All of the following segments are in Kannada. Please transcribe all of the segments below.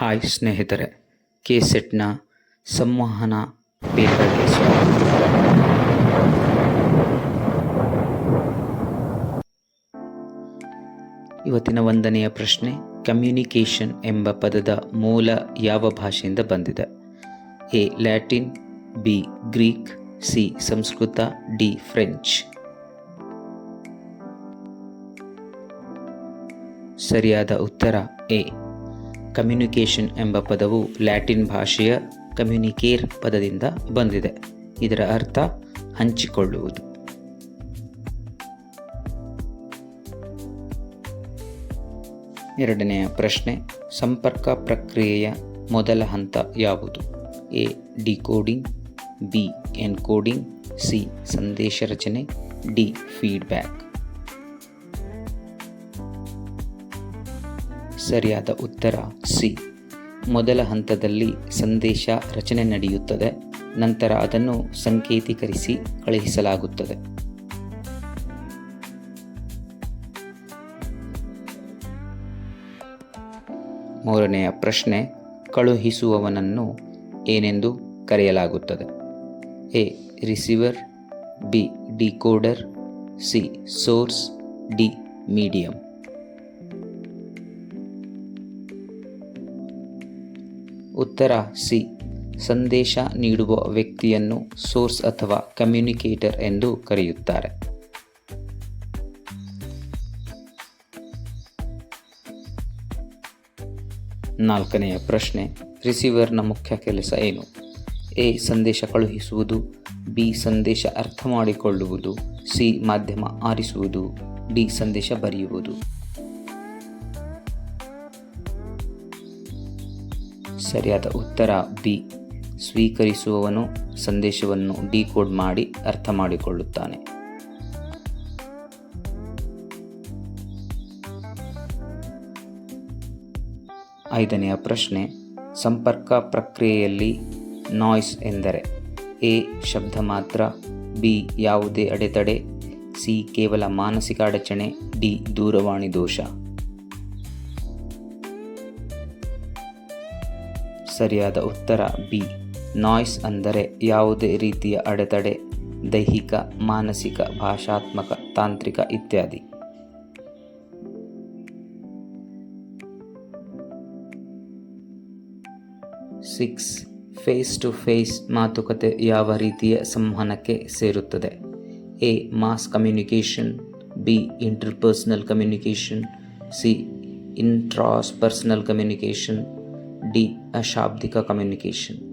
ಹಾಯ್ ಸ್ನೇಹಿತರೆ, ಕೆಸೆಟ್ನ ಸಂವಹನ ಪೇಪರ್ಗೆ ಇವತ್ತಿನ ಒಂದನೆಯ ಪ್ರಶ್ನೆ, ಕಮ್ಯುನಿಕೇಷನ್ ಎಂಬ ಪದದ ಮೂಲ ಯಾವ ಭಾಷೆಯಿಂದ ಬಂದಿದೆ? A, Latin, B, Greek, C, Sanskrit, D, French. ಸರಿಯಾದ ಉತ್ತರ ಎ. ಕಮ್ಯುನಿಕೇಷನ್ ಎಂಬ ಪದವು ಲ್ಯಾಟಿನ್ ಭಾಷೆಯ ಕಮ್ಯುನಿಕೇರ್ ಪದದಿಂದ ಬಂದಿದೆ. ಇದರ ಅರ್ಥ ಹಂಚಿಕೊಳ್ಳುವುದು. ಎರಡನೆಯ ಪ್ರಶ್ನೆ, ಸಂಪರ್ಕ ಪ್ರಕ್ರಿಯೆಯ ಮೊದಲ ಹಂತ ಯಾವುದು? A, decoding, B, encoding, C, ಸಂದೇಶ ರಚನೆ, ಡಿ, ಫೀಡ್ಬ್ಯಾಕ್. ಸರಿಯಾದ ಉತ್ತರ ಸಿ. ಮೊದಲ ಹಂತದಲ್ಲಿ ಸಂದೇಶ ರಚನೆ ನಡೆಯುತ್ತದೆ. ನಂತರ ಅದನ್ನು ಸಂಕೇತೀಕರಿಸಿ ಕಳುಹಿಸಲಾಗುತ್ತದೆ. ಮೂರನೆಯ ಪ್ರಶ್ನೆ, ಕಳುಹಿಸುವವನನ್ನು ಏನೆಂದು ಕರೆಯಲಾಗುತ್ತದೆ? A. Receiver, B. Decoder, C. Source, D. Medium. ಉತ್ತರ ಸಿ. ಸಂದೇಶ ನೀಡುವ ವ್ಯಕ್ತಿಯನ್ನು ಸೋರ್ಸ್ ಅಥವಾ ಕಮ್ಯುನಿಕೇಟರ್ ಎಂದು ಕರೆಯುತ್ತಾರೆ. ನಾಲ್ಕನೆಯ ಪ್ರಶ್ನೆ, ರಿಸೀವರ್ನ ಮುಖ್ಯ ಕೆಲಸ ಏನು? ಎ. ಸಂದೇಶ ಕಳುಹಿಸುವುದು, ಬಿ. ಸಂದೇಶ ಅರ್ಥ ಮಾಡಿಕೊಳ್ಳುವುದು ಸಿ. ಮಾಧ್ಯಮ ಆರಿಸುವುದು, ಡಿ. ಸಂದೇಶ ಬರೆಯುವುದು. ಸರಿಯಾದ ಉತ್ತರ ಬಿ. ಸ್ವೀಕರಿಸುವವನು ಸಂದೇಶವನ್ನು ಡಿಕೋಡ್ ಮಾಡಿ ಅರ್ಥ ಮಾಡಿಕೊಳ್ಳುತ್ತಾನೆ. ಐದನೆಯ ಪ್ರಶ್ನೆ, ಸಂಪರ್ಕ ಪ್ರಕ್ರಿಯೆಯಲ್ಲಿ ನಾಯ್ಸ್ ಎಂದರೆ ಎ ಶಬ್ದ ಮಾತ್ರ, ಬಿ ಯಾವುದೇ ಅಡೆತಡೆ, ಸಿ ಕೇವಲ ಮಾನಸಿಕ ಅಡಚಣೆ, ಡಿ ದೂರವಾಣಿ ದೋಷ. ಸರಿಯಾದ ಉತ್ತರ ಬಿ. ನಾಯ್ಸ್ ಅಂದರೆ ಯಾವುದೇ ರೀತಿಯ ಅಡೆತಡೆ, ದೈಹಿಕ, ಮಾನಸಿಕ, ಭಾಷಾತ್ಮಕ, ತಾಂತ್ರಿಕ ಇತ್ಯಾದಿ. ಸಿಕ್ಸ್. ಫೇಸ್ ಟು ಫೇಸ್ ಮಾತುಕತೆ ಯಾವ ರೀತಿಯ ಸಂವಹನಕ್ಕೆ ಸೇರುತ್ತದೆ? A. Mass communication, B. Interpersonal communication, C. Intrapersonal communication D ಅಶಾಬ್ದಿಕ ಕಮ್ಯುನಿಕೇಷನ್.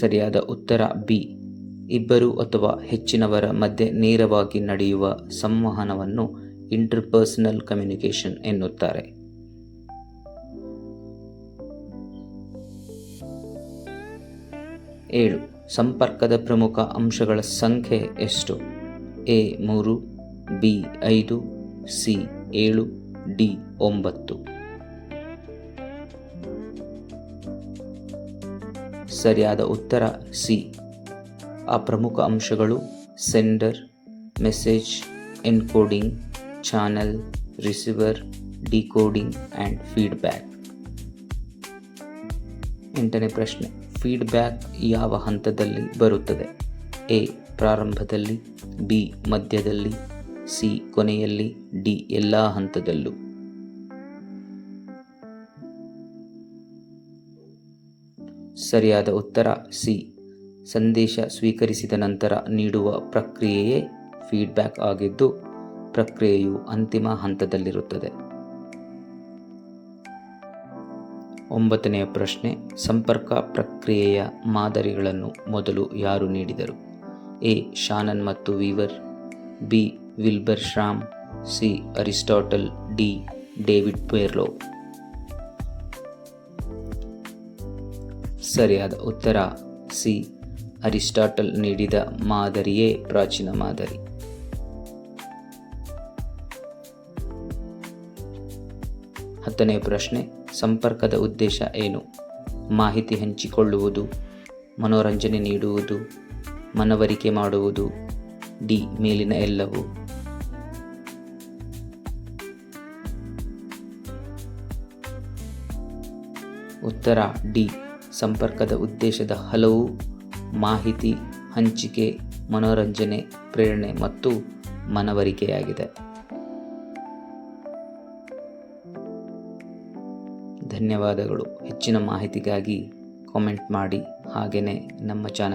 ಸರಿಯಾದ ಉತ್ತರ ಬಿ, ಇಬ್ಬರು ಅಥವಾ ಹೆಚ್ಚಿನವರ ಮಧ್ಯೆ ನೇರವಾಗಿ ನಡೆಯುವ ಸಂವಹನವನ್ನು ಇಂಟರ್ಪರ್ಸನಲ್ ಕಮ್ಯುನಿಕೇಷನ್ ಎನ್ನುತ್ತಾರೆ. ಏಳು, ಸಂಪರ್ಕದ ಪ್ರಮುಖ ಅಂಶಗಳ ಸಂಖ್ಯೆ ಎಷ್ಟು? ಎ ಮೂರು, ಬಿ ಐದು, ಸಿ ಏಳು ಡಿ ಒಂಬತ್ತು. ಸರಿಯಾದ ಉತ್ತರ ಸಿ. ಆ ಪ್ರಮುಖ ಅಂಶಗಳು sender, message, encoding, channel, receiver, decoding and feedback. ಎಂಟನೇ ಪ್ರಶ್ನೆ, ಫೀಡ್ಬ್ಯಾಕ್ ಯಾವ ಹಂತದಲ್ಲಿ ಬರುತ್ತದೆ? ಎ, ಪ್ರಾರಂಭದಲ್ಲಿ, ಬಿ, ಮಧ್ಯದಲ್ಲಿ ಸಿ ಕೊನೆಯಲ್ಲಿ ಡಿ ಎಲ್ಲ ಹಂತದಲ್ಲೂ. ಸರಿಯಾದ ಉತ್ತರ ಸಿ. ಸಂದೇಶ ಸ್ವೀಕರಿಸಿದ ನಂತರ ನೀಡುವ ಪ್ರಕ್ರಿಯೆಯೇ ಫೀಡ್ಬ್ಯಾಕ್ ಆಗಿದ್ದು, ಪ್ರಕ್ರಿಯೆಯು ಅಂತಿಮ ಹಂತದಲ್ಲಿರುತ್ತದೆ. ಒಂಬತ್ತನೆಯ ಪ್ರಶ್ನೆ, ಸಂಪರ್ಕ ಪ್ರಕ್ರಿಯೆಯ ಮಾದರಿಗಳನ್ನು ಮೊದಲು ಯಾರು ನೀಡಿದರು? ಎ. ಶಾನನ್ ಮತ್ತು Weaver, B. Wilbur Schramm, C. Aristotle, D. David Berlo. ಸರಿಯಾದ ಉತ್ತರ, ಸಿ. ಅರಿಸ್ಟಾಟಲ್ ನೀಡಿದ ಮಾದರಿಯೇ ಪ್ರಾಚೀನ ಮಾದರಿ. ಹತ್ತನೇ ಪ್ರಶ್ನೆ, ಸಂಪರ್ಕದ ಉದ್ದೇಶ ಏನು? ಮಾಹಿತಿ ಹಂಚಿಕೊಳ್ಳುವುದು, ಮನೋರಂಜನೆ ನೀಡುವುದು, ಮನವರಿಕೆ ಮಾಡುವುದು, ಡಿ. ಮೇಲಿನ ಎಲ್ಲವೂ. ಉತ್ತರ ಡಿ. ಸಂಪರ್ಕದ ಉದ್ದೇಶದ ಹಲವು ಮಾಹಿತಿ, ಹಂಚಿಕೆ, ಮನೋರಂಜನೆ, ಪ್ರೇರಣೆ ಮತ್ತು ಮನವರಿಕೆಯಾಗಿದೆ. ಧನ್ಯವಾದಗಳು. ಹೆಚ್ಚಿನ ಮಾಹಿತಿಗಾಗಿ ಕಾಮೆಂಟ್ ಮಾಡಿ. ಹಾಗೆಯೇ ನಮ್ಮ ಚಾನಲ್.